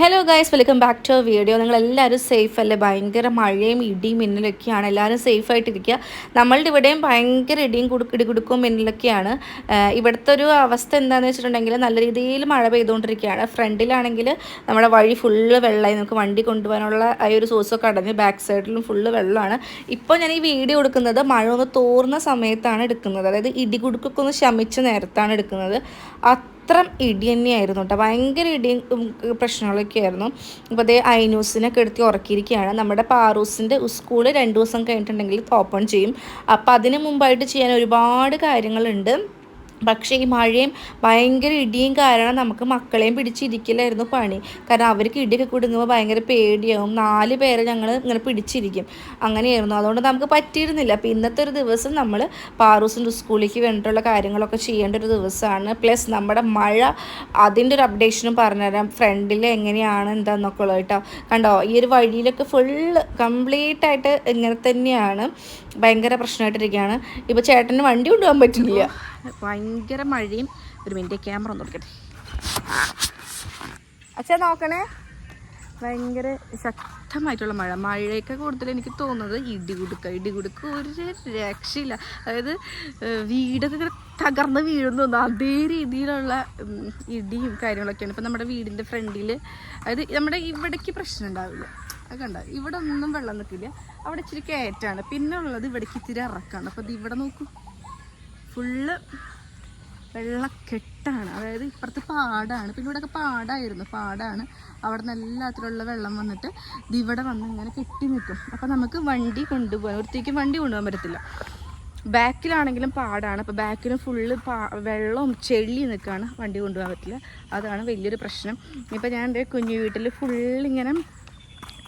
Hello guys welcome back to video നിങ്ങൾ എല്ലാവരും safe അല്ലേ? ഭയങ്കര മഴയും ഇടിയും മിന്നലൊക്കെയാണ്. എല്ലാവരും സേഫ് ആയിട്ടിരിക്കുക. നമ്മളുടെ ഇവിടെയും ഭയങ്കര ഇടിയും കുടുക്ക് ഇടികുടുക്കും മിന്നലൊക്കെയാണ്. ഇവിടുത്തെ ഒരു അവസ്ഥ എന്താണെന്ന് വെച്ചിട്ടുണ്ടെങ്കിൽ നല്ല രീതിയിൽ മഴ പെയ്തുകൊണ്ടിരിക്കുകയാണ്. ഫ്രണ്ടിലാണെങ്കിൽ നമ്മുടെ വഴി ഫുള്ള് വെള്ളമായി. നമുക്ക് വണ്ടി കൊണ്ടുപോകാനുള്ള ആ ഒരു സോഴ്സൊക്കെ അടഞ്ഞ് ബാക്ക് സൈഡിലും ഫുള്ള് വെള്ളമാണ്. ഇപ്പോൾ ഞാൻ ഈ വീഡിയോ എടുക്കുന്നത് മഴ ഒന്ന് തോർന്ന സമയത്താണ് എടുക്കുന്നത്. അതായത് ഇടികുടുക്കൊക്കെ ഒന്ന് ശമിച്ച നേരത്താണ് എടുക്കുന്നത്. അത്ര ഇടി തന്നെയായിരുന്നു കേട്ടോ ഭയങ്കര ഇടിയും പ്രശ്നങ്ങളൊക്കെ ആയിരുന്നു അപ്പോൾ അതേ ഐന്യൂസിനെ കെടുത്തി ഉറക്കിയിരിക്കുകയാണ്. നമ്മുടെ പാറൂസിന്റെ സ്കൂൾ രണ്ട് ദിവസം കഴിഞ്ഞിട്ടുണ്ടെങ്കിൽ ഓപ്പൺ ചെയ്യും. അപ്പോൾ അതിന് മുമ്പായിട്ട് ചെയ്യാൻ ഒരുപാട് കാര്യങ്ങളുണ്ട്. പക്ഷേ ഈ മഴയും ഭയങ്കര ഇടിയും കാരണം നമുക്ക് മക്കളെയും പിടിച്ചിരിക്കലായിരുന്നു പണി. കാരണം അവർക്ക് ഇടിയൊക്കെ കുടുങ്ങുമ്പോൾ ഭയങ്കര പേടിയാവും. നാല് പേരെ ഞങ്ങൾ ഇങ്ങനെ പിടിച്ചിരിക്കും. അങ്ങനെയായിരുന്നു. അതുകൊണ്ട് നമുക്ക് പറ്റിയിരുന്നില്ല. അപ്പോൾ ഇന്നത്തെ ഒരു ദിവസം നമ്മൾ പാറൂസിന്റെ സ്കൂളിലേക്ക് വേണ്ടിയിട്ടുള്ള കാര്യങ്ങളൊക്കെ ചെയ്യേണ്ട ഒരു ദിവസമാണ്. പ്ലസ് നമ്മുടെ മഴ അതിന്റെ ഒരു അപ്ഡേഷനും പറഞ്ഞുതരാം. ഫ്രണ്ടിൽ എങ്ങനെയാണ് എന്താണെന്നൊക്കെ ഉള്ളത് കേട്ടോ കണ്ടോ? ഈ ഒരു വഴിയിലൊക്കെ ഫുള്ള് കംപ്ലീറ്റ് ആയിട്ട് ഇങ്ങനെ തന്നെയാണ്. ഭയങ്കര പ്രശ്നമായിട്ടിരിക്കുകയാണ്. ഇപ്പൊ ചേട്ടന് വണ്ടി കൊണ്ടുപോകാൻ പറ്റുന്നില്ല. ഭയങ്കര മഴയും ഒരു മിനിറ്റ് ക്യാമറ ഒന്ന് കൊടുക്കട്ടെ. അച്ഛാ നോക്കണേ. ഭയങ്കര ശക്തമായിട്ടുള്ള മഴ. മഴയൊക്കെ കൂടുതൽ എനിക്ക് തോന്നുന്നത് ഇടികുടുക്ക. ഇടികുടുക്ക ഒരു രക്ഷയില്ല. അതായത് വീടൊക്കെ തകർന്ന് വീഴുന്നു. അതേ രീതിയിലുള്ള ഇടിയും കാര്യങ്ങളൊക്കെയാണ്. ഇപ്പം നമ്മുടെ വീടിന്റെ ഫ്രണ്ടിൽ അതായത് നമ്മുടെ ഇവിടേക്ക് പ്രശ്നം ഉണ്ടാവില്ല. കണ്ട ഇവിടെ ഒന്നും വെള്ളം നിൽക്കില്ല. അവിടെ ഇച്ചിരി കയറ്റാണ്. പിന്നെ ഉള്ളത് ഇവിടേക്ക് ഇത്തിരി ഇറക്കാണ്. അപ്പോൾ അത് ഇവിടെ നോക്കൂ. ഫുള്ള് വെള്ളക്കെട്ടാണ്. അതായത് ഇപ്പുറത്ത് പാടാണ്. പിന്നെ ഇവിടെയൊക്കെ പാടായിരുന്നു. പാടാണ്. അവിടെ നിന്ന് എല്ലാത്തിലുള്ള വെള്ളം വന്നിട്ട് ഇവിടെ വന്ന് ഇങ്ങനെ കെട്ടി നിൽക്കും. അപ്പോൾ നമുക്ക് വണ്ടി കൊണ്ടുപോകാൻ ഒരുത്തേക്കും വണ്ടി കൊണ്ടുപോകാൻ പറ്റത്തില്ല. ബാക്കിലാണെങ്കിലും പാടാണ്. അപ്പോൾ ബാക്കിലും ഫുള്ള് പാ വെള്ളവും ചെളി നിൽക്കുകയാണ് വണ്ടി കൊണ്ടുപോകാൻ പറ്റില്ല. അതാണ് വലിയൊരു പ്രശ്നം. ഇപ്പോൾ ഞാൻ എന്റെ കുഞ്ഞു വീട്ടിൽ ഫുള്ളിങ്ങനെ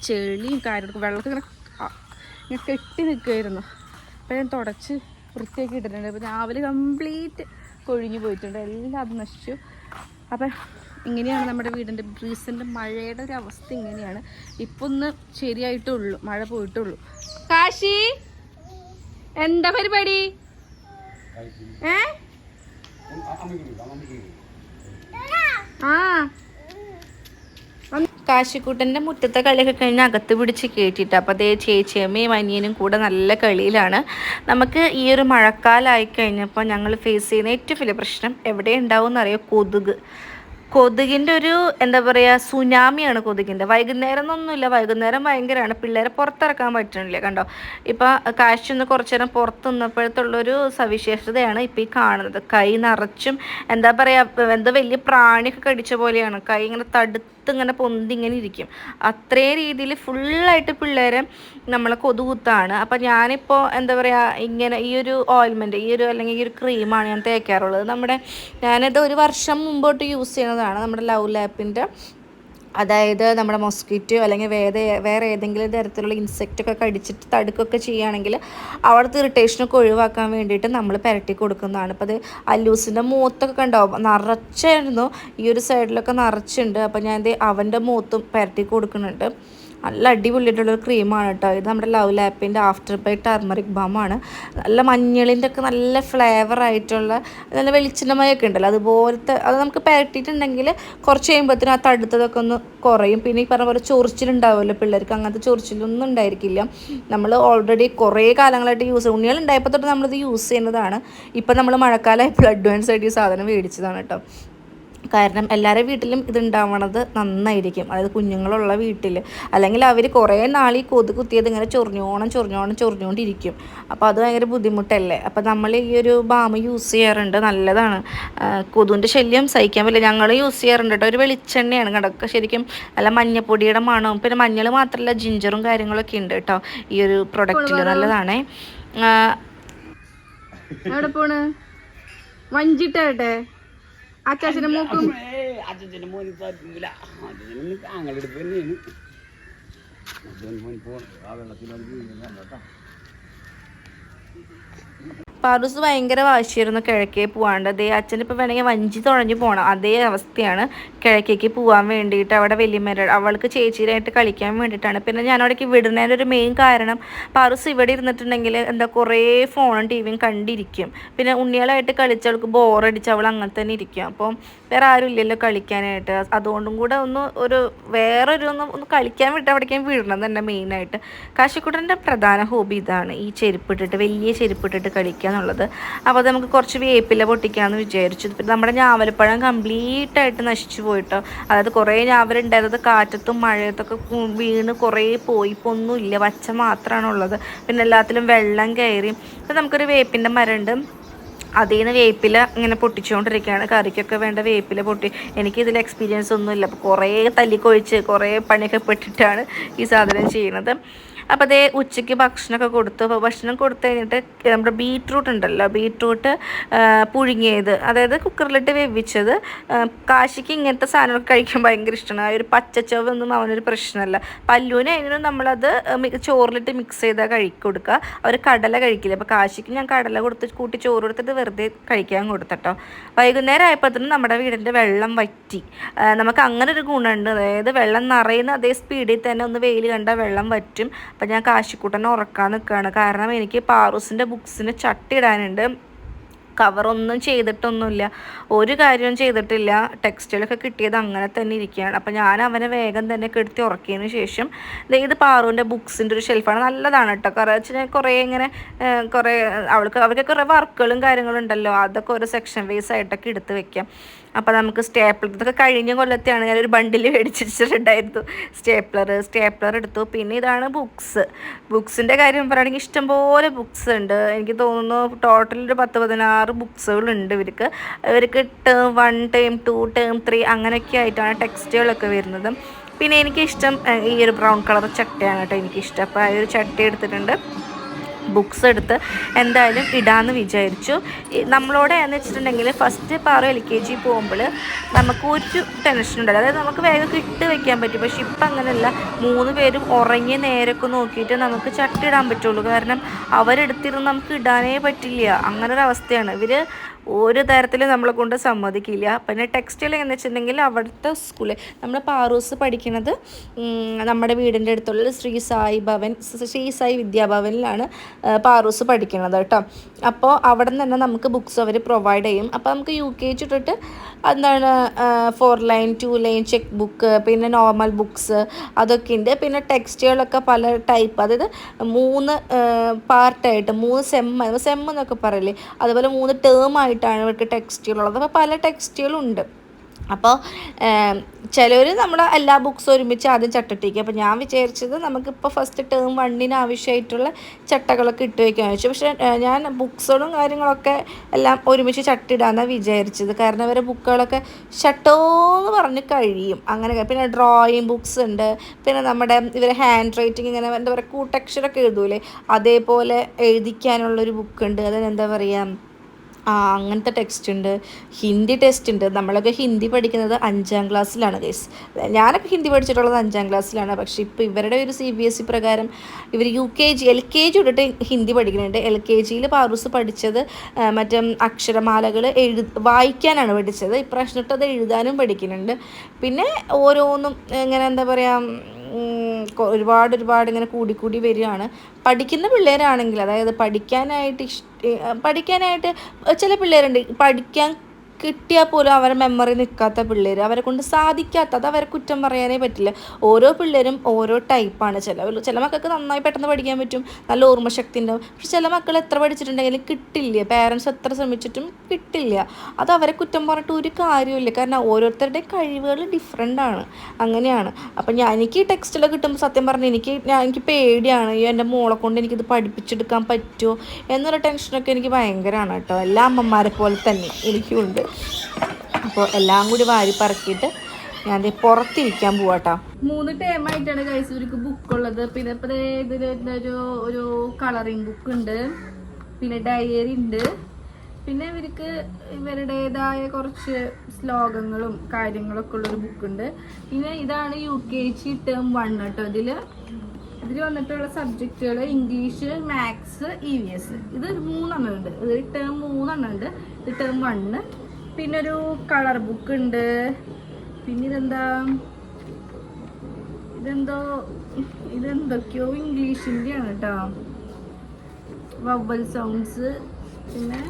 ചെളിയും കാര്യങ്ങളൊക്കെ വെള്ളമൊക്കെ ഇങ്ങനെ ഇങ്ങനെ കെട്ടി നിൽക്കുമായിരുന്നു അപ്പോൾ ഞാൻ തുടച്ച് വൃത്തിയാക്കി ഇട്ടിട്ടുണ്ട്. അപ്പോൾ രാവിലെ കംപ്ലീറ്റ് കൊഴിഞ്ഞു പോയിട്ടുണ്ട്. എല്ലാം അത് നശിച്ചു. അപ്പം ഇങ്ങനെയാണ് നമ്മുടെ വീടിന്റെ ബ്രീസിന്റെ മഴയുടെ ഒരു അവസ്ഥ ഇങ്ങനെയാണ്. ഇപ്പം ഒന്ന് ശരിയായിട്ടുള്ളൂ. മഴ പോയിട്ടുള്ളൂ. കാശി എന്താ പരിപാടി? ഏ? ആ കാശിക്കൂട്ടന്റെ മുറ്റത്തെ കളിയൊക്കെ കഴിഞ്ഞ് അകത്ത് പിടിച്ച് കയറ്റിയിട്ട് അപ്പോൾ അതേ ചേച്ചിയമ്മയും അനിയനും കൂടെ നല്ല കളിയിലാണ്. നമുക്ക് ഈ ഒരു മഴക്കാലമായി കഴിഞ്ഞപ്പോൾ ഞങ്ങൾ ഫേസ് ചെയ്യുന്ന ഏറ്റവും വലിയ പ്രശ്നം എവിടെ ഉണ്ടാവും എന്നറിയോ കൊതുക്. കൊതുകിന്റെ ഒരു എന്താ പറയുക സുനാമിയാണ് കൊതുകിന്റെ വൈകുന്നേരം ഒന്നുമില്ല വൈകുന്നേരം ഭയങ്കരമാണ്. പിള്ളേരെ പുറത്തിറക്കാൻ പറ്റുന്നില്ല കണ്ടോ? ഇപ്പോൾ കാഴ്ച ഒന്ന് കുറച്ചു നേരം പുറത്ത് നിന്നപ്പോഴത്തുള്ളൊരു സവിശേഷതയാണ് ഇപ്പോൾ ഈ കാണുന്നത്. കൈ നിറച്ചും എന്താ പറയുക എന്താ വലിയ പ്രാണിയൊക്കെ കടിച്ച പോലെയാണ്. കൈ ഇങ്ങനെ തടുത്ത് ഇങ്ങനെ പൊന്തി ഇങ്ങനെ ഇരിക്കും. അത്രേ രീതിയിൽ ഫുള്ളായിട്ട് പിള്ളേരെ നമ്മളെ കൊതുകുത്താണ്. അപ്പം ഞാനിപ്പോൾ എന്താ പറയുക ഇങ്ങനെ ഈ ഒരു ഓയിൽമെന്റ് ഈ ഒരു അല്ലെങ്കിൽ ഈ ഒരു ക്രീമാണ് ഞാൻ തേക്കാറുള്ളത്. നമ്മുടെ ഞാനത് ഒരു വർഷം മുമ്പോട്ട് യൂസ് ചെയ്യുന്നതാണ് നമ്മുടെ ലവ് ലാപ്പിന്റെ അതായത് നമ്മുടെ മൊസ്കിറ്റോ അല്ലെങ്കിൽ വേറെ വേറെ ഏതെങ്കിലും തരത്തിലുള്ള ഇൻസെക്റ്റ് ഒക്കെ കടിച്ചിട്ട് തടുക്കൊക്കെ ചെയ്യുകയാണെങ്കിൽ അവിടുത്തെ ഇറിറ്റേഷനൊക്കെ ഒഴിവാക്കാൻ വേണ്ടിയിട്ട് നമ്മൾ പുരട്ടി കൊടുക്കുന്നതാണ്. അപ്പോൾ അത് അല്ലൂസിന്റെ മൂത്തൊക്കെ കണ്ടോ? നിറച്ചായിരുന്നു ഈ ഒരു സൈഡിലൊക്കെ നിറച്ചുണ്ട് അപ്പോൾ ഞാൻ അവന്റെ മൂത്തും പുരട്ടി കൊടുക്കുന്നുണ്ട്. നല്ല അടിപൊളിയായിട്ടുള്ളൊരു ക്രീമാണ് കേട്ടോ ഇത് നമ്മുടെ ലവ് ലാപ്പിന്റെ ആഫ്റ്റർ ബൈ ടർമറിക് ബാമാണ് നല്ല മഞ്ഞളിന്റെ ഒക്കെ നല്ല ഫ്ലേവർ ആയിട്ടുള്ള നല്ല വെളിച്ചെണ്ണമയൊക്കെ ഉണ്ടല്ലോ. അതുപോലത്തെ അത് നമുക്ക് പുരട്ടിയിട്ടുണ്ടെങ്കിൽ കുറച്ച് കഴിയുമ്പോഴത്തേനും ആ തടുത്തതൊക്കെ ഒന്ന് കുറയും. പിന്നെ ഈ പറഞ്ഞ പോലെ ചൊറിച്ചിലുണ്ടാവുമല്ലോ പിള്ളേർക്ക്. അങ്ങനത്തെ ചൊറിച്ചിലൊന്നും ഉണ്ടായിരിക്കില്ല. നമ്മൾ ഓൾറെഡി കുറേ കാലങ്ങളായിട്ട് യൂസ് ഉണ്ണികൾ ഉണ്ടായപ്പോൾ തൊട്ട് നമ്മളിത് യൂസ് ചെയ്യുന്നതാണ്. ഇപ്പം നമ്മൾ മഴക്കാലമായപ്പോൾ അഡ്വാൻസ് ആയിട്ട് ഈ സാധനം മേടിച്ചതാണ് കേട്ടോ കാരണം എല്ലാവരുടെ വീട്ടിലും ഇത് ഉണ്ടാവണത് നന്നായിരിക്കും. അതായത് കുഞ്ഞുങ്ങളുള്ള വീട്ടിൽ അല്ലെങ്കിൽ അവർ കുറേ നാൾ ഈ കൊതു കുത്തിയത് ഇങ്ങനെ ചൊറിഞ്ഞോണം ചൊറിഞ്ഞോണം ചൊറിഞ്ഞുകൊണ്ടിരിക്കും അപ്പോൾ അത് ഭയങ്കര ബുദ്ധിമുട്ടല്ലേ? അപ്പോൾ നമ്മൾ ഈ ഒരു ബാം യൂസ് ചെയ്യാറുണ്ട്. നല്ലതാണ്. കൊതുവിന്റെ ശല്യം സഹിക്കാൻ പറ്റില്ല. ഞങ്ങൾ യൂസ് ചെയ്യാറുണ്ട് കേട്ടോ. ഒരു വെളിച്ചെണ്ണയാണ് കിടക്കുക ശരിക്കും നല്ല മഞ്ഞപ്പൊടിയുടെ മണവും പിന്നെ മഞ്ഞൾ മാത്രമല്ല ജിഞ്ചറും കാര്യങ്ങളൊക്കെ ഉണ്ട് കേട്ടോ. ഈ ഒരു പ്രൊഡക്റ്റിൽ നല്ലതാണേ. ആ, എവിടെ പോണ്? വഞ്ചിട്ടേ അച്ചാച്ചന്റെ മൂക്കും അച്ഛന്റെ മോന് പറ്റൂല അച്ഛനും താങ്കളുടെ അടുത്ത് തന്നെയാണ്. മോൻ പോകണം ആ വെള്ളത്തിലൊരു വീഴുന്ന. കേട്ടോ പാറൂസ് ഭയങ്കര വാശിയായിരുന്നു കിഴക്കേ പോവാണ്ട്. അതേ അച്ഛൻ ഇപ്പോൾ വേണമെങ്കിൽ വഞ്ചി തുഴഞ്ഞു പോകണം അതേ അവസ്ഥയാണ് കിഴക്കേക്ക് പോകാൻ വേണ്ടിയിട്ട് അവിടെ വലിയമ്മ അവൾക്ക് ചേച്ചിയിലായിട്ട് കളിക്കാൻ വേണ്ടിയിട്ടാണ്. പിന്നെ ഞാൻ അവിടേക്ക് വിടുന്നതിന്റെ ഒരു മെയിൻ കാരണം പാറൂസ് ഇവിടെ ഇരുന്നിട്ടുണ്ടെങ്കിൽ എന്താ കുറേ ഫോണും ടി വിയും കണ്ടിരിക്കും. പിന്നെ ഉണ്ണികളായിട്ട് കളിച്ച് അവൾക്ക് ബോറടിച്ച് അവൾ അങ്ങനെ തന്നെ ഇരിക്കും. അപ്പം വേറെ ആരും ഇല്ലല്ലോ കളിക്കാനായിട്ട്. അതുകൊണ്ടും കൂടെ ഒന്ന് ഒരു വേറൊരു ഒന്ന് ഒന്ന് കളിക്കാൻ വിട്ട് അവിടേക്കും വിടണം തന്നെ മെയിനായിട്ട് കാശിക്കുട്ടന്റെ പ്രധാന ഹോബി ഇതാണ് ഈ ചെരുപ്പിട്ടിട്ട് വലിയ ചെരുപ്പിട്ടിട്ട് കളിക്കുക എന്നുള്ളത്. അപ്പോൾ അത് നമുക്ക് കുറച്ച് വേപ്പില പൊട്ടിക്കാമെന്ന് വിചാരിച്ചു. പിന്നെ നമ്മുടെ ഞാവലപ്പഴം കംപ്ലീറ്റ് ആയിട്ട് നശിച്ചു പോയിട്ടോ. അതായത് കുറേ ഞാവലുണ്ടായിരുന്നത് കാറ്റത്തും മഴയത്തൊക്കെ വീണ് കുറേ പോയി. ഇപ്പോൾ ഒന്നുമില്ല പച്ച മാത്രമാണ് ഉള്ളത് പിന്നെ എല്ലാത്തിലും വെള്ളം കയറി. അപ്പോൾ നമുക്കൊരു വേപ്പിന്റെ മരമുണ്ട്. അതിൽ നിന്ന് വേപ്പില ഇങ്ങനെ പൊട്ടിച്ചുകൊണ്ടിരിക്കുകയാണ് കറിക്കൊക്കെ വേണ്ട വേപ്പില പൊട്ടി. എനിക്ക് എനിക്കിതിൽ എക്സ്പീരിയൻസ് ഒന്നുമില്ല. അപ്പോൾ കുറേ തല്ലിക്കൊഴിച്ച് കുറേ പണിയൊക്കെ പെട്ടിട്ടാണ് ഈ സാധനം ചെയ്യുന്നത്. അപ്പോൾ അതേ ഉച്ചയ്ക്ക് ഭക്ഷണമൊക്കെ കൊടുത്തു. അപ്പോൾ ഭക്ഷണം കൊടുത്തു കഴിഞ്ഞിട്ട് നമ്മുടെ ബീട്രൂട്ട് ഉണ്ടല്ലോ ബീട്രൂട്ട് പുഴുങ്ങിയത് അതായത് കുക്കറിലിട്ട് വേവിച്ചത്. കാശിക്ക് ഇങ്ങനത്തെ സാധനമൊക്കെ കഴിക്കാൻ ഭയങ്കര ഇഷ്ടമാണ്. ആ ഒരു പച്ചച്ചവൊന്നും അവനൊരു പ്രശ്നമല്ല. പല്ലുവിന് അതിനും നമ്മളത് ചോറിലിട്ട് മിക്സ് ചെയ്താൽ കഴിക്കുക കൊടുക്കുക അവർ കടല കഴിക്കില്ല? അപ്പോൾ കാശിക്ക് ഞാൻ കടല കൊടുത്ത് കൂട്ടി ചോറ് കൊടുത്തിട്ട് വെറുതെ കഴിക്കാൻ കൊടുത്തട്ടോ. വൈകുന്നേരം ആയപ്പോഴത്തേനും നമ്മുടെ വീടിന്റെ വെള്ളം വറ്റി. നമുക്ക് അങ്ങനെ ഒരു ഗുണമുണ്ട്. അതായത് വെള്ളം നിറയുന്ന അതേ സ്പീഡിൽ തന്നെ ഒന്ന് വെയിൽ കണ്ടാൽ വെള്ളം വറ്റും. അപ്പം ഞാൻ കാശിക്കൂട്ടനെ ഉറക്കാൻ നിൽക്കുകയാണ് കാരണം എനിക്ക് പാറൂസിന്റെ ബുക്സിന് ചട്ടിടാനുണ്ട് കവറൊന്നും ചെയ്തിട്ടൊന്നുമില്ല. ഒരു കാര്യവും ചെയ്തിട്ടില്ല. ടെക്സ്റ്റൈലൊക്കെ കിട്ടിയത് അങ്ങനെ തന്നെ ഇരിക്കുകയാണ്. അപ്പം ഞാൻ അവനെ വേഗം തന്നെ കെടുത്തി ഉറക്കിയതിന് ശേഷം ഇത് പാറുവിന്റെ ബുക്സിന്റെ ഒരു ഷെൽഫാണ് നല്ലതാണ് കേട്ടോ കാരണം വെച്ചാൽ കുറേ ഇങ്ങനെ കുറേ അവൾക്ക് അവർക്ക് കുറേ വർക്കുകളും കാര്യങ്ങളും ഉണ്ടല്ലോ. അതൊക്കെ ഒരു സെക്ഷൻ വൈസ് ആയിട്ടൊക്കെ എടുത്ത് വെക്കാം. അപ്പോൾ നമുക്ക് സ്റ്റേപ്ലർ ഇതൊക്കെ കഴിഞ്ഞ കൊല്ലത്തെയാണ് ഞാനൊരു ബണ്ടിൽ മേടിച്ചിട്ടുണ്ടായിരുന്നു. സ്റ്റേപ്ലർ സ്റ്റേപ്ലർ എടുത്തു. പിന്നെ ഇതാണ് ബുക്സ് ബുക്സിന്റെ കാര്യം പറയുകയാണെങ്കിൽ ഇഷ്ടംപോലെ ബുക്സ് ഉണ്ട്. എനിക്ക് തോന്നുന്നു ടോട്ടൽ ഒരു പത്ത് പതിനാറ് ബുക്സുകളുണ്ട് ഇവർക്ക്. ഇവർക്ക് term one term two term three അങ്ങനെയൊക്കെ ആയിട്ടാണ് ടെക്സ്റ്റുകളൊക്കെ വരുന്നത്. പിന്നെ എനിക്കിഷ്ടം ഈ ഒരു ബ്രൗൺ കളർ ചട്ടയാണ് കേട്ടോ എനിക്കിഷ്ടം. അപ്പോൾ ആ ഒരു ചട്ട എടുത്തിട്ടുണ്ട്. ബുക്സ് എടുത്ത് എന്തായാലും ഇടാമെന്ന് വിചാരിച്ചു. നമ്മളോട് എന്ന് വെച്ചിട്ടുണ്ടെങ്കിൽ ഫസ്റ്റ് പാറ എൽ കെ ജി പോകുമ്പോൾ നമുക്ക് ഒരു ടെൻഷൻ ഉണ്ടല്ലോ. അതായത് നമുക്ക് വേഗം കിട്ട് വെക്കാൻ പറ്റും. പക്ഷെ ഇപ്പം അങ്ങനെയല്ല. മൂന്ന് പേരും ഉറങ്ങിയ നേരൊക്കെ നോക്കിയിട്ട് നമുക്ക് ചട്ടിടാൻ പറ്റുള്ളൂ. കാരണം അവരെടുത്തിരുന്ന് നമുക്ക് ഇടാനേ പറ്റില്ല. അങ്ങനൊരവസ്ഥയാണ്. ഇവർ ഒരു തരത്തിലും നമ്മളെ കൊണ്ട് സമ്മതിക്കില്ല. പിന്നെ ടെക്സ്റ്റൈൽ എന്ന് വെച്ചിട്ടുണ്ടെങ്കിൽ അവിടുത്തെ സ്കൂളിൽ നമ്മൾ പാറൂസ് പഠിക്കുന്നത് നമ്മുടെ വീടിന്റെ അടുത്തുള്ള ശ്രീ സായി ഭവൻ ശ്രീ സായി വിദ്യാഭവനിലാണ് പാറൂസ് പഠിക്കുന്നത് കേട്ടോ. അപ്പോൾ അവിടെ നിന്ന് തന്നെ നമുക്ക് ബുക്സ് അവർ പ്രൊവൈഡ് ചെയ്യും. അപ്പോൾ നമുക്ക് യു കെ ജി തൊട്ട് എന്താണ് four line two line check book പിന്നെ നോർമൽ ബുക്സ് അതൊക്കെ ഉണ്ട്. പിന്നെ ടെക്സ്റ്റുകളൊക്കെ പല ടൈപ്പ് അതായത് മൂന്ന് പാർട്ടായിട്ട് മൂന്ന് സെം സെം എന്നൊക്കെ പറയില്ലേ? അതുപോലെ മൂന്ന് ടേം ആയിട്ടാണ് ഇവർക്ക് ടെക്സ്റ്റുകളുള്ളത് അപ്പോൾ പല ടെക്സ്റ്റുകളും ഉണ്ട്. അപ്പോൾ ചിലർ നമ്മുടെ എല്ലാ ബുക്സും ഒരുമിച്ച് ആദ്യം ചട്ടട്ടിക്കും. അപ്പോൾ ഞാൻ വിചാരിച്ചത് നമുക്കിപ്പോൾ ഫസ്റ്റ് ടേം വണ്ണിന് ആവശ്യമായിട്ടുള്ള ചട്ടകളൊക്കെ ഇട്ട് വയ്ക്കാൻ വെച്ചു പക്ഷേ ഞാൻ ബുക്സുകളും കാര്യങ്ങളൊക്കെ എല്ലാം ഒരുമിച്ച് ചട്ടിടാന്നാണ് വിചാരിച്ചത്. കാരണം അവരെ ബുക്കുകളൊക്കെ ഷട്ടോ എന്ന് പറഞ്ഞ് കഴിയും. അങ്ങനെ പിന്നെ ഡ്രോയിങ് ബുക്സ് ഉണ്ട്. പിന്നെ നമ്മുടെ ഇവരെ ഹാൻഡ് റൈറ്റിംഗ് ഇങ്ങനെ എന്താ പറയുക കൂട്ടക്ഷരമൊക്കെ എഴുതൂലേ? അതേപോലെ എഴുതിക്കാനുള്ളൊരു ബുക്കുണ്ട് അതിന് എന്താ പറയുക അങ്ങനത്തെ ടെക്സ്റ്റ് ഉണ്ട്. ഹിന്ദി ടെസ്റ്റ് ഉണ്ട്. നമ്മളൊക്കെ ഹിന്ദി പഠിക്കുന്നത് അഞ്ചാം ക്ലാസ്സിലാണ് ഗൈസ് ഞാനൊക്കെ ഹിന്ദി പഠിച്ചിട്ടുള്ളത് അഞ്ചാം ക്ലാസ്സിലാണ്. പക്ഷേ ഇപ്പോൾ ഇവരുടെ ഒരു സി ബി എസ് ഇ പ്രകാരം ഇവർ U K G L K G തൊട്ട് ഹിന്ദി പഠിക്കുന്നുണ്ട് എൽ കെ ജിയിൽ പാറൂസ് പഠിച്ചത് മറ്റേ അക്ഷരമാലകൾ എഴു വായിക്കാനാണ് പഠിച്ചത്. ഇപ്രാവശ്യം തൊട്ട് അത് എഴുതാനും പഠിക്കുന്നുണ്ട് പിന്നെ ഓരോന്നും ഇങ്ങനെ എന്താ പറയുക ഒരുപാട് ഒരുപാട് ഇങ്ങനെ കൂടിക്കൂടി കൂടി വരികയാണ്. പഠിക്കുന്ന പിള്ളേരാണെങ്കിൽ അതായത് പഠിക്കാനായിട്ട് ഇഷ്ട പഠിക്കാനായിട്ട് ചില പിള്ളേരുണ്ട്. പഠിക്കാൻ കിട്ടിയാൽ പോലും അവരെ മെമ്മറി നിൽക്കാത്ത പിള്ളേർ അവരെ കൊണ്ട് സാധിക്കാത്ത അത് അവരെ കുറ്റം പറയാനേ പറ്റില്ല. ഓരോ പിള്ളേരും ഓരോ ടൈപ്പാണ് ചില ചില മക്കൾക്ക് നന്നായി പെട്ടെന്ന് പഠിക്കാൻ പറ്റും നല്ല ഓർമ്മശക്തി ഉണ്ടാവും പക്ഷെ ചില മക്കൾ എത്ര പഠിച്ചിട്ടുണ്ടെങ്കിലും കിട്ടില്ല. പേരൻസ് എത്ര ശ്രമിച്ചിട്ടും കിട്ടില്ല. അത് അവരെ കുറ്റം പറഞ്ഞിട്ട് ഒരു കാര്യമില്ല കാരണം ഓരോരുത്തരുടെ കഴിവുകൾ ഡിഫറെന്റ് ആണ്. അങ്ങനെയാണ്. അപ്പം ഞാൻ എനിക്ക് ഈ കിട്ടുമ്പോൾ സത്യം പറഞ്ഞാൽ എനിക്ക് ഞാൻ എനിക്ക് പേടിയാണ്. ഈ എന്റെ മോളെ കൊണ്ട് എനിക്കിത് പഠിപ്പിച്ചെടുക്കാൻ പറ്റുമോ? എന്നൊരു ടെൻഷനൊക്കെ എനിക്ക് ഭയങ്കരമാണ് കേട്ടോ. എല്ലാ അമ്മമാരെ പോലെ തന്നെ എനിക്കുണ്ട്. അപ്പോൾ എല്ലാം കൂടി വാരി പറക്കിയിട്ട് ഞാൻ പുറത്തിരിക്കാൻ പോവാട്ടോ. മൂന്ന് ടൈമായിട്ടാണ് കൈസ് ഇവർക്ക് ബുക്കുള്ളത് പിന്നെ ഇതിൽ ഒരു ഒരു കളറിങ് ബുക്ക് ഉണ്ട്. പിന്നെ ഡയറി ഉണ്ട്. പിന്നെ ഇവർക്ക് ഇവരുടേതായ കുറച്ച് ശ്ലോകങ്ങളും കാര്യങ്ങളൊക്കെ ഉള്ളൊരു ബുക്കുണ്ട് പിന്നെ ഇതാണ് U K G term one കേട്ടോ ഇതിൽ ഇതിൽ വന്നിട്ടുള്ള സബ്ജക്റ്റുകൾ English maths E V S ഇത് മൂന്നെണ്ണം ഉണ്ട്. ഇത് ടേം മൂന്നെണ്ണം ഉണ്ട്. ഇത് ടേം വണ്ണ് പിന്നെ ഒരു കളർ ബുക്ക് ഉണ്ട്. പിന്നെ ഇതെന്താ ഇതെന്തോ ഇതെന്തൊക്കെയോ ഇംഗ്ലീഷിന്റെ ആണ് കേട്ടോ വവൽ സൗണ്ട്സ് പിന്നെ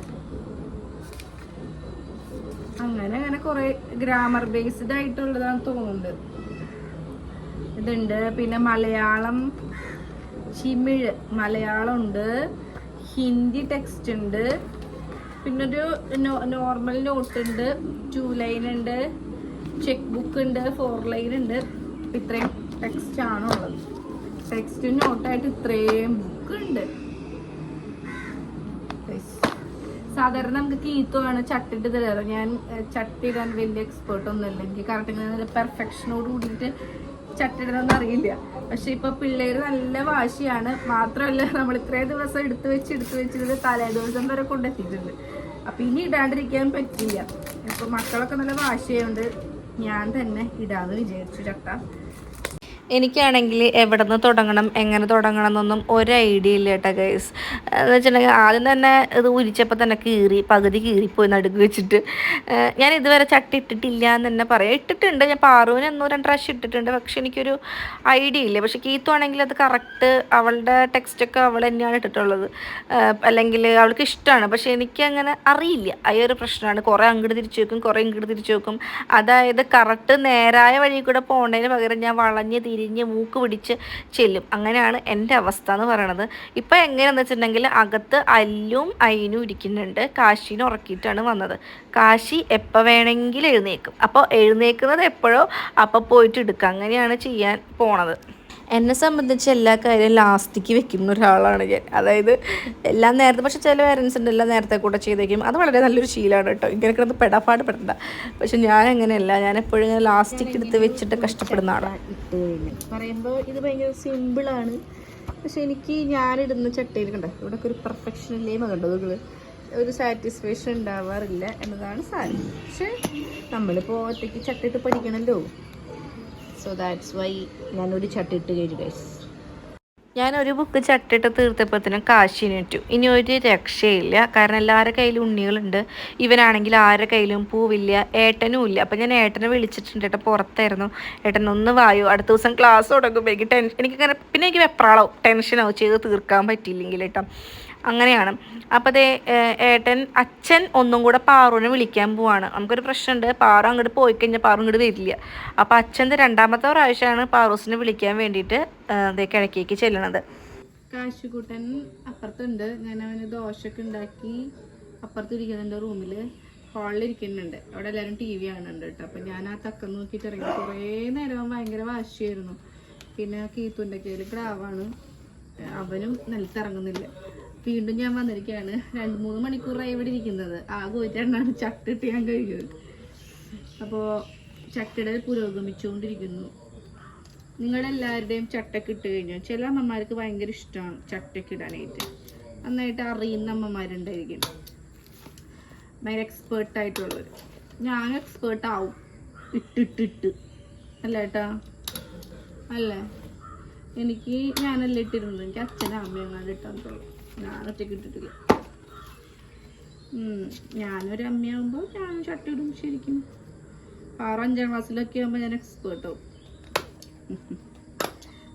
അങ്ങനെ അങ്ങനെ കുറെ ഗ്രാമർ ബേസ്ഡ് ആയിട്ടുള്ളതാണ് തോന്നുന്നുണ്ട്. ഇതുണ്ട്. പിന്നെ മലയാളം ചിമിഴ് മലയാളം ഉണ്ട് ഹിന്ദി ടെക്സ്റ്റ് ഉണ്ട്. പിന്നെ ഒരു നോർമൽ നോട്ട് ഉണ്ട്. ടു ലൈൻ ഉണ്ട്. ചെക്ക് ബുക്ക് ഉണ്ട്. ഫോർ ലൈൻ ഉണ്ട്. ഇത്രയും ടെക്സ്റ്റ് ആണ് ഉള്ളത്. ടെക്സ്റ്റ് നോട്ടായിട്ട് ഇത്രയും ബുക്ക് ഉണ്ട്. സാധാരണ നമുക്ക് കീത്തുമാണ് ചട്ടിട്ട് തരാറ്. ഞാൻ ചട്ടിടാൻ വലിയ എക്സ്പേർട്ട് ഒന്നും എനിക്ക് കറക്റ്റ് പെർഫെക്ഷനോട് കൂടിയിട്ട് ചട്ടിടാനൊന്നും അറിയില്ല. പക്ഷെ ഇപ്പൊ പിള്ളേര് നല്ല വാശിയാണ്. മാത്രമല്ല നമ്മൾ ഇത്രയും ദിവസം എടുത്തു വെച്ച് എടുത്തു വെച്ചിരുന്നത് തലേ ദിവസം വരെ കൊണ്ടെത്തിയിട്ടുണ്ട്. അപ്പൊ ഇനി ഇടാണ്ടിരിക്കാൻ പറ്റില്ല. ഇപ്പൊ മക്കളൊക്കെ നല്ല വാശിയുണ്ട് ഞാൻ തന്നെ ഇടാന്ന് വിചാരിച്ചു ചട്ട. എനിക്കാണെങ്കിൽ എവിടെ നിന്ന് തുടങ്ങണം എങ്ങനെ തുടങ്ങണം എന്നൊന്നും ഒരു ഐഡിയ ഇല്ല കേട്ടോ ഗൈസ് എന്ന് വെച്ചിട്ടുണ്ടെങ്കിൽ ആദ്യം തന്നെ ഇത് ഉരിച്ചപ്പോൾ തന്നെ കീറി പകുതി കീറിപ്പോയി നടുക്ക് വെച്ചിട്ട്. ഞാൻ ഇതുവരെ ചട്ടി ഇട്ടിട്ടില്ല എന്ന് തന്നെ പറയാം. ഇട്ടിട്ടുണ്ട്. ഞാൻ പാറുവിന് എന്നോ രണ്ട് പ്രാവശ്യം ഇട്ടിട്ടുണ്ട്. പക്ഷെ എനിക്കൊരു ഐഡിയ ഇല്ല. പക്ഷെ കീത്തു ആണെങ്കിൽ അത് കറക്റ്റ് അവളുടെ ടെക്സ്റ്റൊക്കെ അവൾ തന്നെയാണ് ഇട്ടിട്ടുള്ളത്. അല്ലെങ്കിൽ അവൾക്ക് ഇഷ്ടമാണ്. പക്ഷെ എനിക്ക് അങ്ങനെ അറിയില്ല. ആ പ്രശ്നമാണ്. കുറേ അങ്ങോട്ട് തിരിച്ചു വെക്കും കുറേ ഇങ്ങോട്ട് തിരിച്ചു വെക്കും അതായത് കറക്റ്റ് നേരായ വഴി കൂടെ പോകണതിന് പകരം ഞാൻ വളഞ്ഞ് തിരിഞ്ഞ് മൂക്ക് പിടിച്ച് ചെല്ലും. അങ്ങനെയാണ് എന്റെ അവസ്ഥ എന്ന് പറയണത്. ഇപ്പം എങ്ങനെയാണെന്ന് വെച്ചിട്ടുണ്ടെങ്കിൽ അകത്ത് അല്ലും അയിനും ഇരിക്കുന്നുണ്ട്. കാശീനെ ഉറക്കിയിട്ടാണ് വന്നത്. കാശി എപ്പോൾ വേണമെങ്കിലും എഴുന്നേക്കും അപ്പോൾ എഴുന്നേക്കുന്നത് എപ്പോഴോ അപ്പോൾ പോയിട്ട് എടുക്കുക അങ്ങനെയാണ് ചെയ്യാൻ പോണത്. എന്നെ സംബന്ധിച്ച് എല്ലാ കാര്യവും ലാസ്റ്റിക്ക് വെക്കുന്ന ഒരാളാണ് ഞാൻ. അതായത് എല്ലാം നേരത്തെ പക്ഷേ ചില പേരൻസ് ഉണ്ട് എല്ലാം നേരത്തെ കൂടെ ചെയ്തേക്കും. അത് വളരെ നല്ലൊരു ശീലമാണ് കേട്ടോ. ഇങ്ങനെ കിടന്ന് പെടാപ്പാട് പെടണ്ട. പക്ഷെ ഞാൻ അങ്ങനെയല്ല. ഞാൻ എപ്പോഴും ഇങ്ങനെ ലാസ്റ്റിക്ക് എടുത്ത് വെച്ചിട്ട് കഷ്ടപ്പെടുന്ന ആളാണ് പറയുമ്പോൾ ഇത് ഭയങ്കര സിമ്പിളാണ് പക്ഷെ എനിക്ക് ഞാനിടുന്ന ചട്ടയിൽ കണ്ടോ ഇവിടെ ഒരു പെർഫെക്ഷൻ ഇല്ലേ കണ്ടോ നിങ്ങൾ ഒരു സാറ്റിസ്ഫാക്ഷൻ ഉണ്ടാവാറില്ല എന്നതാണ് സാരം. പക്ഷെ നമ്മളിപ്പോൾ ഒറ്റയ്ക്ക് ചട്ടിട്ട് പഠിക്കണമല്ലോ സോ ദാറ്റ്സ് വൈ ഞാനൊരു ചട്ടിട്ട് കഴിഞ്ഞു ഗൈസ് ഞാനൊരു ബുക്ക് ചട്ടിട്ട് തീർത്തപ്പോഴത്തേനും കാശിനിട്ടു ഇനി ഒരു രക്ഷയില്ല. കാരണം എല്ലാവരുടെ കയ്യിലും ഉണ്ണികളുണ്ട്. ഇവനാണെങ്കിൽ ആരുടെ കയ്യിലും പൂവില്ല ഏട്ടനും ഇല്ല. അപ്പം ഞാൻ ഏട്ടനെ വിളിച്ചിട്ടുണ്ട്. ഏട്ടൻ പുറത്തായിരുന്നു. ഏട്ടൻ ഒന്ന് വായു. അടുത്ത ദിവസം ക്ലാസ് തുടങ്ങുമ്പോൾ എനിക്ക് ടെൻഷൻ എനിക്ക് പിന്നെ എനിക്ക് വെപ്രാളാവും ടെൻഷനാവും ചെയ്ത് തീർക്കാൻ പറ്റിയില്ലെങ്കിൽ കേട്ടോ. അങ്ങനെയാണ്. അപ്പോൾ അതേ ഏട്ടൻ അച്ഛൻ ഒന്നും കൂടെ പാറുവിനെ വിളിക്കാൻ പോവാണ്. നമുക്കൊരു പ്രശ്നമുണ്ട്. പാറു അങ്ങോട്ട് പോയി കഴിഞ്ഞാൽ പാറു ഇങ്ങോട്ട് വരില്ല. അപ്പോൾ അച്ഛന്റെ രണ്ടാമത്തെ പ്രാവശ്യമാണ് പാറൂസിനെ വിളിക്കാൻ വേണ്ടിയിട്ട് അതേ കിഴക്കേക്ക് ചെല്ലണത്. കാശുകൂട്ടൻ അപ്പുറത്തുണ്ട്. ഞാൻ അവന് ദോശയൊക്കെ ഉണ്ടാക്കി അപ്പുറത്തിരിക്കുന്നുണ്ട് റൂമിൽ ഹാളിൽ ഇരിക്കുന്നുണ്ട്. അവിടെ എല്ലാവരും ടി വി കാണുന്നുണ്ട് കേട്ടോ. അപ്പം ഞാൻ ആ തക്കം നോക്കിയിട്ട് ഇറങ്ങി. കുറേ നേരം ഭയങ്കര വാശിയായിരുന്നു. പിന്നെ കീത്തുന്റെ കയ്യിൽ അവനും നിലത്തിറങ്ങുന്നില്ല. വീണ്ടും ഞാൻ വന്നിരിക്കുകയാണ്. രണ്ട് മൂന്ന് മണിക്കൂറായി ഇവിടെ ഇരിക്കുന്നത്. ആകെ ഒരെണ്ണാണ് ചട്ടിട്ട് ഞാൻ കഴിക്കുന്നത്. അപ്പോൾ ചട്ടിടൽ പുരോഗമിച്ചുകൊണ്ടിരിക്കുന്നു. നിങ്ങളെല്ലാവരുടെയും ചട്ടക്ക് ഇട്ട് കഴിഞ്ഞു? ചില അമ്മമാർക്ക് ഭയങ്കര ഇഷ്ടമാണ് ചട്ടക്ക് ഇടാനായിട്ട്. നന്നായിട്ട് അറിയുന്ന അമ്മമാരുണ്ടായിരിക്കും. ഭയങ്കര എക്സ്പേർട്ട് ആയിട്ടുള്ളവർ ഞാൻ എക്സ്പേർട്ട് ആവും. ഇട്ടിട്ടിട്ട് അല്ല ഏട്ടാ? അല്ലേ? എനിക്ക് ഞാനല്ല ഇട്ടിരുന്നത്? എനിക്ക് അച്ഛനും അമ്മയും ഇട്ടാന്നുള്ളൂ ഞാൻ ഇട്ടിട്ടില്ല. ഞാനൊരു അമ്മയാകുമ്പോൾ ഞാൻ ചട്ടി ഇടും ശരിക്കും. ആറ് അഞ്ചാം ക്ലാസ്സിലൊക്കെ ആകുമ്പോൾ ഞാൻ എക്സ്പേർട്ട് ആവും.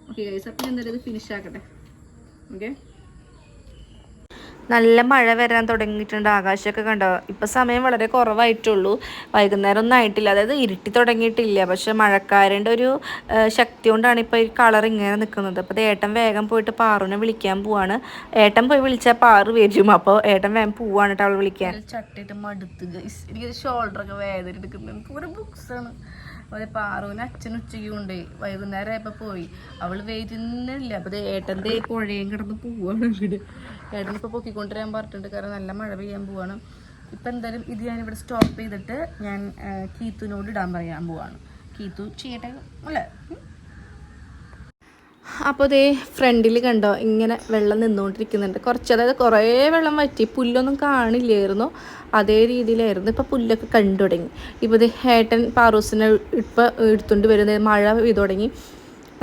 ഓക്കെ ഗൈസ് അപ്പം എന്തായാലും ഇത് ഫിനിഷ് ആക്കട്ടെ. ഓക്കെ നല്ല മഴ വരാൻ തുടങ്ങിയിട്ടുണ്ട്. ആകാശമൊക്കെ കണ്ടോ? ഇപ്പൊ സമയം വളരെ കുറവായിട്ടുള്ളൂ. വൈകുന്നേരം ഒന്നും ആയിട്ടില്ല. അതായത് ഇരുട്ടി തുടങ്ങിയിട്ടില്ല. പക്ഷെ മഴക്കാരന്റെ ഒരു ശക്തി കൊണ്ടാണ് ഇപ്പോൾ ഈ കളർ ഇങ്ങനെ നിൽക്കുന്നത്. അപ്പോൾ ഏട്ടൻ വേഗം പോയിട്ട് പാറുവിനെ വിളിക്കാൻ പോവാണ്. ഏട്ടൻ പോയി വിളിച്ചാൽ പാറു വരും. അപ്പോൾ ഏട്ടൻ വേഗം പോവാണ് കേട്ടോ അവൾ വിളിക്കാൻ. ചട്ടിട്ട് മടുത്ത്. എനിക്ക് ഷോൾഡറൊക്കെ വേദന എടുക്കുന്നത് ബുക്സ് ബുക്സാണ് അതുപോലെ പാറുവിന് അച്ഛൻ ഉച്ചയ്ക്ക് വൈകുന്നേരം ആയപ്പോൾ പോയി. അവൾ വരുന്നില്ല അപ്പോൾ ദേ ഏട്ടന്റെ പുഴയും കിടന്ന് പോവാണ് ഏട്ടൻ ഇപ്പൊ പൊക്കിക്കൊണ്ടുവരാൻ പറഞ്ഞിട്ടുണ്ട്. കാരണം നല്ല മഴ പെയ്യാൻ പോവാണ്. ഇപ്പം എന്തായാലും ഇത് ഞാനിവിടെ സ്റ്റോപ്പ് ചെയ്തിട്ട് ഞാൻ കീത്തുവിനോട് ഇടാൻ പറയാൻ പോവാണ്. കീത്തു ചെയ്യട്ടെ? അല്ലേ? അപ്പോൾ ദേ ഫ്രണ്ടിൽ കണ്ടോ ഇങ്ങനെ വെള്ളം നിന്നുകൊണ്ടിരിക്കുന്നുണ്ട്. കുറച്ച് അതായത് കുറേ വെള്ളം വറ്റി പുല്ലൊന്നും കാണില്ലായിരുന്നു. അതേ രീതിയിലായിരുന്നു ഇപ്പോൾ പുല്ലൊക്കെ കണ്ടു തുടങ്ങി. ഇപ്പോൾ ഇത് ഏട്ടൻ പാറൂസിനെ ഇപ്പം എടുത്തുകൊണ്ട് വരുന്നത് മഴ പെയ്തു തുടങ്ങി.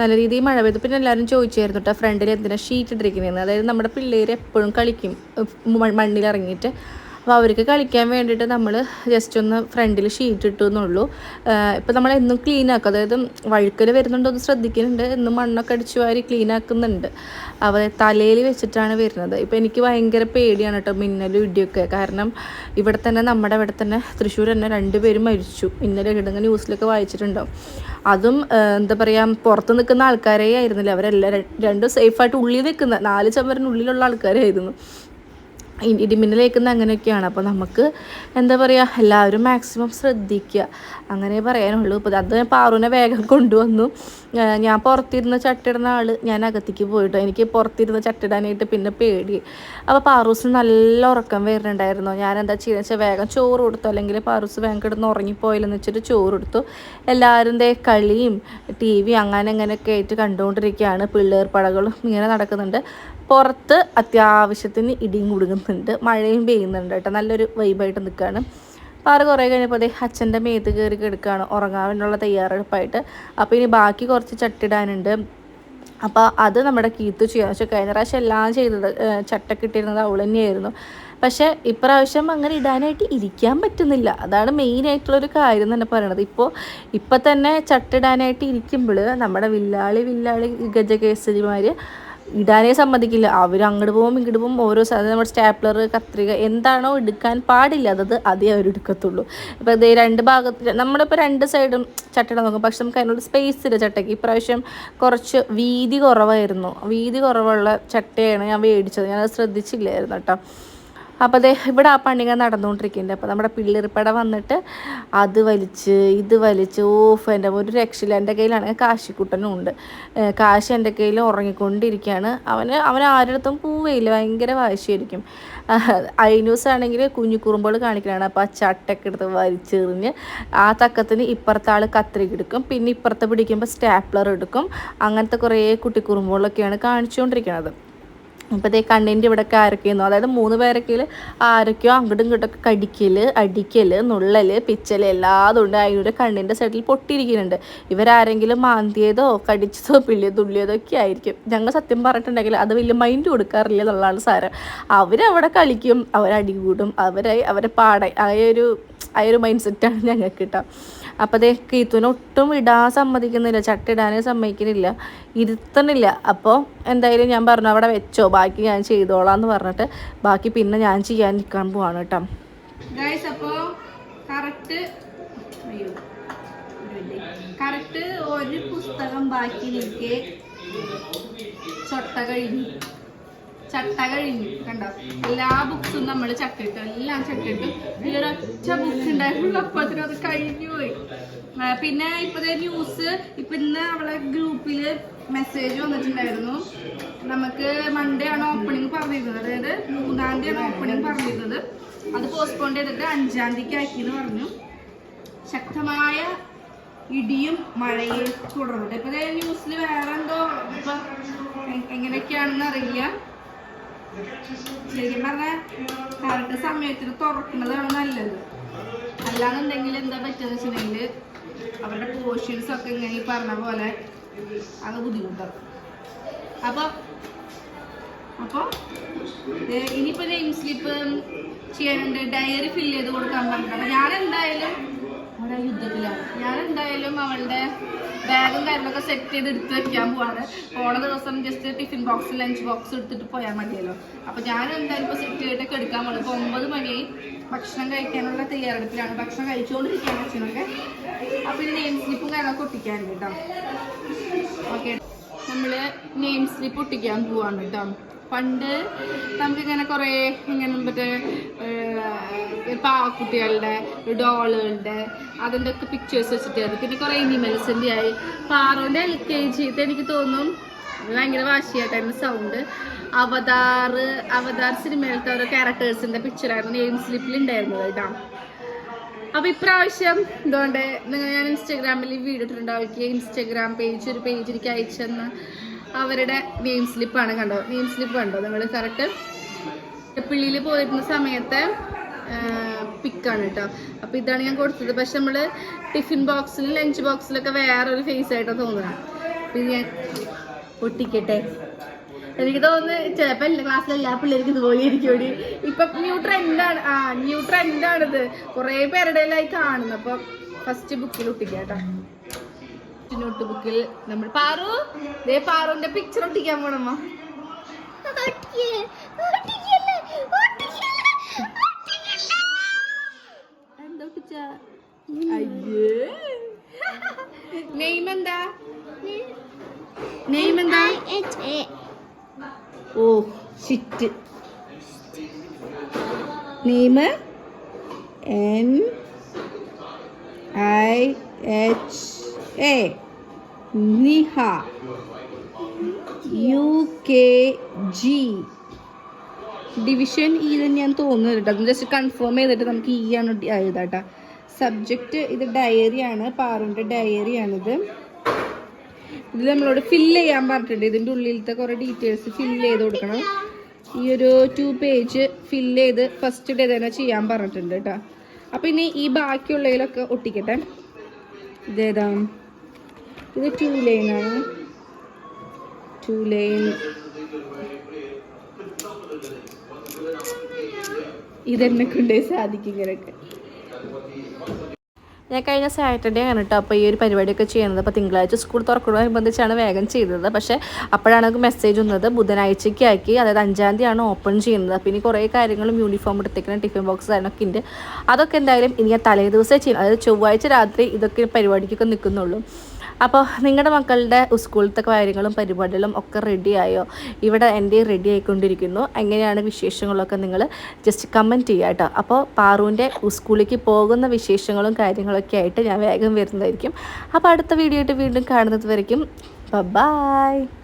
നല്ല രീതിയിൽ മഴ പെയ്തു. പിന്നെ എല്ലാവരും ചോദിച്ചായിരുന്നു കേട്ടോ ഫ്രണ്ടിൽ എന്തിനാണ് ഷീറ്റ് ഇട്ടിരിക്കുന്നതെന്ന്. അതായത് നമ്മുടെ പിള്ളേർ എപ്പോഴും കളിക്കും മണ്ണിലിറങ്ങിയിട്ട്. അപ്പോൾ അവർക്ക് കളിക്കാൻ വേണ്ടിയിട്ട് നമ്മൾ ജസ്റ്റ് ഒന്ന് ഫ്രണ്ടിൽ ഷീറ്റ് ഇട്ടു എന്നുള്ളൂ. ഇപ്പോൾ നമ്മൾ എന്നും ക്ലീൻ ആക്കും. അതായത് വഴുക്കൽ വരുന്നുണ്ടോ എന്ന് ശ്രദ്ധിക്കുന്നുണ്ട് എന്നും മണ്ണൊക്കെ അടിച്ചു വാരി ക്ലീൻ ആക്കുന്നുണ്ട്. അവ തലയിൽ വെച്ചിട്ടാണ് വരുന്നത്. ഇപ്പോൾ എനിക്ക് ഭയങ്കര പേടിയാണ് കേട്ടോ മിന്നലും ഇടിയൊക്കെ. കാരണം ഇവിടെ തന്നെ നമ്മുടെ ഇവിടെ തന്നെ തൃശ്ശൂർ തന്നെ രണ്ടുപേരും മരിച്ചു. ഇന്നലെ ഇടുന്ന ന്യൂസിലൊക്കെ വായിച്ചിട്ടുണ്ടാവും അതും എന്താ പറയുക പുറത്ത് നിൽക്കുന്ന ആൾക്കാരേ ആയിരുന്നില്ല. അവരെല്ലാം രണ്ടും സേഫായിട്ട് ഉള്ളിൽ നിൽക്കുന്ന നാല് ചവറിനുള്ളിലുള്ള ആൾക്കാരായിരുന്നു. ഇടിമിന്നലേക്കുന്ന അങ്ങനെയൊക്കെയാണ്. അപ്പോൾ നമുക്ക് എന്താ പറയുക എല്ലാവരും മാക്സിമം ശ്രദ്ധിക്കുക അങ്ങനെ പറയാനുള്ളൂ. ഇപ്പോൾ അത് പാറുവിനെ വേഗം കൊണ്ടുവന്നു. ഞാൻ പുറത്തിരുന്ന് ചട്ടിടുന്ന ആൾ ഞാൻ അകത്തേക്ക് പോയിട്ടോ. എനിക്ക് പുറത്തിരുന്ന് ചട്ടിടാനായിട്ട് പിന്നെ പേടി. അപ്പോൾ പാറൂസിന് നല്ല ഉറക്കം വരുന്നുണ്ടായിരുന്നു. ഞാൻ എന്താ ചെയ്യുക വെച്ചാൽ വേഗം ചോറ് കൊടുത്തു. അല്ലെങ്കിൽ പാറൂസ് വേഗം കിടന്ന് ഉറങ്ങിപ്പോയില്ലെന്ന് വെച്ചിട്ട് ചോറ് കൊടുത്തു. എല്ലാവരും ദേ കളിയും ടി വി അങ്ങനെ അങ്ങനെയൊക്കെ ആയിട്ട് കണ്ടുകൊണ്ടിരിക്കുകയാണ് പിള്ളേർ പടകളും ഇങ്ങനെ നടക്കുന്നുണ്ട്. പുറത്ത് അത്യാവശ്യത്തിന് ഇടിയും കുടുങ്ങുന്നുണ്ട്. മഴയും പെയ്യുന്നുണ്ട് കേട്ടോ. നല്ലൊരു വൈബായിട്ട് നിൽക്കുകയാണ് പാറ കുറേ കഴിഞ്ഞപ്പോൾ അതേ അച്ഛന്റെ മേത്ത് കയറി കിടക്കുകയാണ് വേണ്ടിയുള്ള തയ്യാറെടുപ്പായിട്ട്. അപ്പോൾ ഇനി ബാക്കി കുറച്ച് ചട്ടിടാനുണ്ട്. അപ്പോൾ അത് നമ്മുടെ കീത്ത് ചെയ്യാൻ പക്ഷേ കഴിഞ്ഞ പ്രാവശ്യം എല്ലാം ചെയ്തത് ചട്ട ചട്ടൊക്കെ ഇട്ടിരുന്നത് അവൾ തന്നെയായിരുന്നു. പക്ഷേ ഇപ്രാവശ്യം അങ്ങനെ ഇടാനായിട്ട് ഇരിക്കാൻ പറ്റുന്നില്ല. അതാണ് മെയിൻ ആയിട്ടുള്ളൊരു കാര്യം തന്നെ പറയണത്. ഇപ്പോൾ ഇപ്പം തന്നെ ചട്ടിടാനായിട്ട് ഇരിക്കുമ്പോൾ നമ്മുടെ വില്ലാളി വില്ലാളി ഗജകേസരിമാർ ഇടാനേ സമ്മതിക്കില്ല. അവർ അങ്ങോട്ട് പോകും ഇങ്ങോട്ട് പോകും. ഓരോ സാധനം നമ്മുടെ സ്റ്റാപ്ലർ കത്രിക എന്താണോ എടുക്കാൻ പാടില്ല. അതത് അതേ അവർ എടുക്കത്തുള്ളൂ. അപ്പോൾ അതേ രണ്ട് ഭാഗത്ത് നമ്മളിപ്പോൾ രണ്ട് സൈഡും ചട്ടട നോക്കും. പക്ഷെ നമുക്ക് അതിനുള്ള സ്പേസ് ഇല്ല ചട്ടയ്ക്ക്. ഇപ്രാവശ്യം കുറച്ച് വീതി കുറവായിരുന്നു. വീതി കുറവുള്ള ചട്ടയാണ് ഞാൻ മേടിച്ചത്. ഞാനത് ശ്രദ്ധിച്ചില്ലായിരുന്നു കേട്ടോ. അപ്പോൾ അതെ ഇവിടെ ആ പണികൾ നടന്നുകൊണ്ടിരിക്കുന്നുണ്ട്. അപ്പോൾ നമ്മുടെ പിള്ളിറിപ്പട വന്നിട്ട് അത് വലിച്ച് ഇത് വലിച്ച് ഓഫ് എന്റെ ഒരു രക്ഷയില്ല. എന്റെ കയ്യിലാണെങ്കിൽ കാശിക്കുട്ടനും ഉണ്ട്. കാശ് എന്റെ കയ്യിൽ ഉറങ്ങിക്കൊണ്ടിരിക്കുകയാണ്. അവന് അവൻ ആരുടെടുത്തും പൂവേയില്ല. ഭയങ്കര വാശിയായിരിക്കും. ഐന്യൂസ് ആണെങ്കിൽ കുഞ്ഞു കുറുമ്പോൾ കാണിക്കലാണ്. അപ്പോൾ ആ ചട്ടൊക്കെ എടുത്ത് വലിച്ചെറിഞ്ഞ് ആ തക്കത്തിന് ഇപ്പുറത്തെ ആൾ കത്രിക എടുക്കും. പിന്നെ ഇപ്പുറത്തെ പിടിക്കുമ്പോൾ സ്റ്റാപ്ലർ എടുക്കും. അങ്ങനത്തെ കുറേ കുട്ടിക്കുറുമ്പുകളൊക്കെയാണ് കാണിച്ചുകൊണ്ടിരിക്കുന്നത് അപ്പോൾ ഈ കണ്ണിന്റെ ഇവിടെയൊക്കെ ആരൊക്കെയെന്നോ അതായത് മൂന്ന് പേരൊക്കെ ആരൊക്കെയോ അങ്ങോട്ടും ഇങ്ങോട്ടൊക്കെ കടിക്കൽ അടിക്കൽ നുള്ളൽ പിച്ചൽ എല്ലാതും ഉണ്ട്. അതിലൂടെ കണ്ണിന്റെ സൈഡിൽ പൊട്ടിയിരിക്കുന്നുണ്ട്. ഇവരാരെങ്കിലും മാന്തിയതോ കടിച്ചതോ പിള്ളിയതോ തുള്ളിയതോ ഒക്കെ ആയിരിക്കും. ഞങ്ങൾ സത്യം പറഞ്ഞിട്ടുണ്ടെങ്കിൽ അത് വലിയ മൈൻഡ് കൊടുക്കാറില്ല എന്നുള്ളതാണ് സാരം. അവരവിടെ കളിക്കും അവരടി കൂടും അവരെ അവരെ പാടെ ആ ഒരു ആ ഒരു മൈൻഡ് സെറ്റാണ് ഞങ്ങൾക്ക് കേട്ടോ അപ്പോൾ അതേ കീത്തുവിനെ ഒട്ടും ഇടാൻ സമ്മതിക്കുന്നില്ല ചട്ടിടാനേ സമ്മതിക്കുന്നില്ല ഇരുത്തണില്ല. അപ്പോൾ എന്തായാലും ഞാൻ പറഞ്ഞു അവിടെ വെച്ചോ ബാക്കി ഞാൻ ചെയ്തോളാം എന്ന് പറഞ്ഞിട്ട് ബാക്കി പിന്നെ ഞാൻ ചെയ്യാൻ നിൽക്കാൻ പോവാണ് കേട്ടോ. അപ്പോൾ കറക്റ്റ് ഒരു പുസ്തകം ബാക്കി നിൽക്കെ. ചൊട്ട കഴിഞ്ഞു. ചട്ട കഴിഞ്ഞു കണ്ടോ? എല്ലാ ബുക്സും നമ്മൾ ചട്ടിട്ടു എല്ലാം ചട്ടിട്ടു ഈ ഒരൊറ്റ ബുക്ക് ഉണ്ടായിരുന്നു അപ്പത്തിനും അത് കഴിഞ്ഞു പോയി. പിന്നെ ഇപ്പത്തെ ന്യൂസ് ഇപ്പൊ ഇന്ന് അവളെ ഗ്രൂപ്പിൽ മെസ്സേജ് വന്നിട്ടുണ്ടായിരുന്നു. നമുക്ക് മൺഡേ ആണ് ഓപ്പണിംഗ് പറഞ്ഞിരുന്നത്. അതായത് മൂന്നാം തീയതി ആണ് ഓപ്പണിംഗ് പറഞ്ഞിരുന്നത്. അത് പോസ്റ്റ്പോൺ ചെയ്തിട്ട് അഞ്ചാം തീയതിക്ക് ആക്കി എന്ന് പറഞ്ഞു. ശക്തമായ ഇടിയും മഴയും തുടർന്നിട്ട് ഇപ്പൊ ന്യൂസിൽ വേറെ എന്തോ ഇപ്പൊ എ- എങ്ങനെയൊക്കെയാണെന്ന് അറിയില്ല. ശരിക്കും പറഞ്ഞാൽ കറക്റ്റ് സമയത്തിന് തുറക്കുന്നതാണ് നല്ലത്. അല്ലാന്നുണ്ടെങ്കിൽ എന്താ പറ്റുക വെച്ചിട്ടുണ്ടെങ്കിൽ അവരുടെ പോർഷൻസ് ഒക്കെ ഇങ്ങനെ ഈ പറഞ്ഞ പോലെ അത് ബുദ്ധിമുട്ടാണ് അപ്പൊ അപ്പൊ ഇനിയിപ്പോൾ ഇനിയിപ്പോ നെയിം സ്ലിപ്പ് ചെയ്യാനുണ്ട്. ഡയറി ഫില്ല് ചെയ്ത് കൊടുക്കാൻ പറഞ്ഞിട്ടുണ്ട്. ഞാൻ എന്തായാലും അവിടെ യുദ്ധത്തിലാണ് ഞാൻ എന്തായാലും അവളുടെ ബാഗും കാര്യങ്ങളൊക്കെ സെറ്റ് ചെയ്ത് എടുത്ത് വെക്കാൻ പോവാണ്. പോണ ദിവസം just tiffin box lunch box എടുത്തിട്ട് പോയാൽ മതിയല്ലോ. അപ്പൊ ഞാൻ എന്തായാലും ഇപ്പൊ സെറ്റ് ചെയ്തിട്ടൊക്കെ എടുക്കാൻ പോകുന്നത് ഇപ്പൊ ഒമ്പത് മണിയായി. ഭക്ഷണം കഴിക്കാനുള്ള തയ്യാറെടുപ്പിലാണ്. ഭക്ഷണം കഴിച്ചുകൊണ്ടിരിക്കാൻ അച്ഛനൊക്കെ. അപ്പൊ ഇനി നെയിം സ്ലിപ്പും കാര്യങ്ങളൊക്കെ ഒട്ടിക്കാനുണ്ട് കേട്ടോ. ഓക്കെ നമ്മൾ നെയിം സ്ലിപ്പ് ഒട്ടിക്കാൻ പോവാണ് കേട്ടോ. പണ്ട് നമുക്കിങ്ങനെ കുറേ ഇങ്ങനെ മറ്റേ പാവക്കുട്ടികളുടെ ഡോളുകളുടെ അതിന്റെ ഒക്കെ പിക്ചേഴ്സ് വെച്ചിട്ടായിരുന്നു. പിന്നെ കുറേ ഇനിമൽസിന്റെ ആയി. പാറോന്റെ എൽ കെ ജിത്തെ എനിക്ക് തോന്നും. ഭയങ്കര വാശിയായിട്ടായിരുന്നു സൗണ്ട് അവതാർ അവതാർ സിനിമയിലത്തെ ഓരോ ക്യാരക്ടേഴ്സിന്റെ പിക്ചറായിരുന്നു നെയിം സ്ലിപ്പിൽ ഉണ്ടായിരുന്നത് കേട്ടോ. അപ്പോൾ ഇപ്രാവശ്യം എന്തുകൊണ്ട് നിങ്ങൾ ഞാൻ ഇൻസ്റ്റാഗ്രാമിൽ വീഡിയോ ഇട്ടിട്ടുണ്ടാവും. ഇൻസ്റ്റാഗ്രാം പേജ് ഒരു പേജ് എനിക്ക് അയച്ചെന്ന്. അവരുടെ നെയിം സ്ലിപ്പാണ് കണ്ടോ? നെയിം സ്ലിപ്പ് കണ്ടോ? നിങ്ങൾ കറക്റ്റ് പിള്ളിയിൽ പോയിരുന്ന സമയത്തെ പിക്കാണ് കേട്ടോ. അപ്പൊ ഇതാണ് ഞാൻ കൊടുത്തത്. പക്ഷെ നമ്മൾ ടിഫിൻ ബോക്സിലും ലഞ്ച് ബോക്സിലൊക്കെ വേറൊരു ഫേസ് ആയിട്ടാണ് തോന്നുന്നത് ഇത് ഞാൻ പൊട്ടിക്കട്ടെ. എനിക്ക് തോന്നുന്നു ചിലപ്പോ എല്ലാ ക്ലാസ്സിലെ എല്ലാ പിള്ളേർക്കും ഇതുപോലെ ഇരിക്കും. ഇപ്പൊ ന്യൂ ട്രെൻഡാണ് ആ ന്യൂ ട്രെൻഡാണിത് കുറേ പേരുടെ കാണുന്നു. അപ്പൊ ഫസ്റ്റ് ബുക്കിൽ ഒട്ടിക്കാം കേട്ടോ. നോട്ട് ബുക്കിൽ നമ്മൾ പാറു. ദേ പാറുന്റെ പിക്ചർ ഒട്ടിക്കാൻ പോണമ്മ. എന്താ ഒട്ടിച്ച? അയ്യേ. നെയ്മ് എന്താ നെയ്മ് എന്താ ഓ shit name? N I H A. Niha. U K G. Division E തന്നെയാണ് തോന്നുന്നത് കേട്ടോ ജസ്റ്റ് കൺഫേം ചെയ്തിട്ട് നമുക്ക് ഇ ആണ് എഴുതാട്ടോ സബ്ജക്റ്റ് ഇത് ഡയറിയാണ് പാറുന്റെ ഡയറിയാണിത് ഇത് നമ്മളോട് ഫില്ല് ചെയ്യാൻ പറഞ്ഞിട്ടുണ്ട്. ഇതിന്റെ ഉള്ളിലത്തെ കുറേ ഡീറ്റെയിൽസ് ഫില്ല് ചെയ്ത് കൊടുക്കണം. ഈ ഒരു ടു പേജ് ഫില്ല് ചെയ്ത് ഫസ്റ്റ് ഡേ തന്നെ ചെയ്യാൻ പറഞ്ഞിട്ടുണ്ട് കേട്ടോ. അപ്പം ഇനി ഈ ബാക്കിയുള്ളതിലൊക്കെ ഒട്ടിക്കട്ടെ. ഇതേതാ ഇത് ടു ലൈൻ ആണ്. ടു ലൈൻ ഇതെന്നെ കൊണ്ടേ സാധിക്കും ഇങ്ങനെയൊക്കെ ഞാൻ കഴിഞ്ഞ സാറ്റർഡേ ആണ് കേട്ടോ അപ്പോൾ ഈ ഒരു പരിപാടിയൊക്കെ ചെയ്യുന്നത്. അപ്പോൾ തിങ്കളാഴ്ച സ്കൂൾ തുറക്കുന്നതനുബന്ധിച്ചാണ് വേഗം ചെയ്തത്. പക്ഷേ അപ്പോഴാണ് നമുക്ക് മെസ്സേജ് വന്നത്. ബുധനാഴ്ചയ്ക്ക് ആക്കി അതായത് അഞ്ചാം തീയതിയാണ് ഓപ്പൺ ചെയ്യുന്നത്. അപ്പോൾ ഇനി കുറേ കാര്യങ്ങളും യൂണിഫോം എടുത്തേക്കണം ടിഫിൻ ബോക്സ് അതിനൊക്കെ ഉണ്ട്. അതൊക്കെ എന്തായാലും ഇനി ഞാൻ തലേ ദിവസമേ ചെയ്യും. അതായത് ചൊവ്വാഴ്ച രാത്രി ഇതൊക്കെ പരിപാടിക്കൊക്കെ നിൽക്കുന്നുള്ളൂ. അപ്പോൾ നിങ്ങളുടെ മക്കളുടെ സ്കൂളിലത്തെ കാര്യങ്ങളും പരിപാടികളും ഒക്കെ റെഡിയായോ ഇവിടെ എന്റെ റെഡി ആയിക്കൊണ്ടിരിക്കുന്നു. എങ്ങനെയാണ് വിശേഷങ്ങളൊക്കെ നിങ്ങൾ ജസ്റ്റ് കമന്റ് ചെയ്യുക കേട്ടോ അപ്പോൾ പാറുവിന്റെ സ്കൂളിലേക്ക് പോകുന്ന വിശേഷങ്ങളും കാര്യങ്ങളൊക്കെ ആയിട്ട് ഞാൻ വേഗം വരുന്നതായിരിക്കും. അപ്പോൾ അടുത്ത വീഡിയോ ആയിട്ട് വീണ്ടും കാണുന്നത് വരയ്ക്കും. ബൈ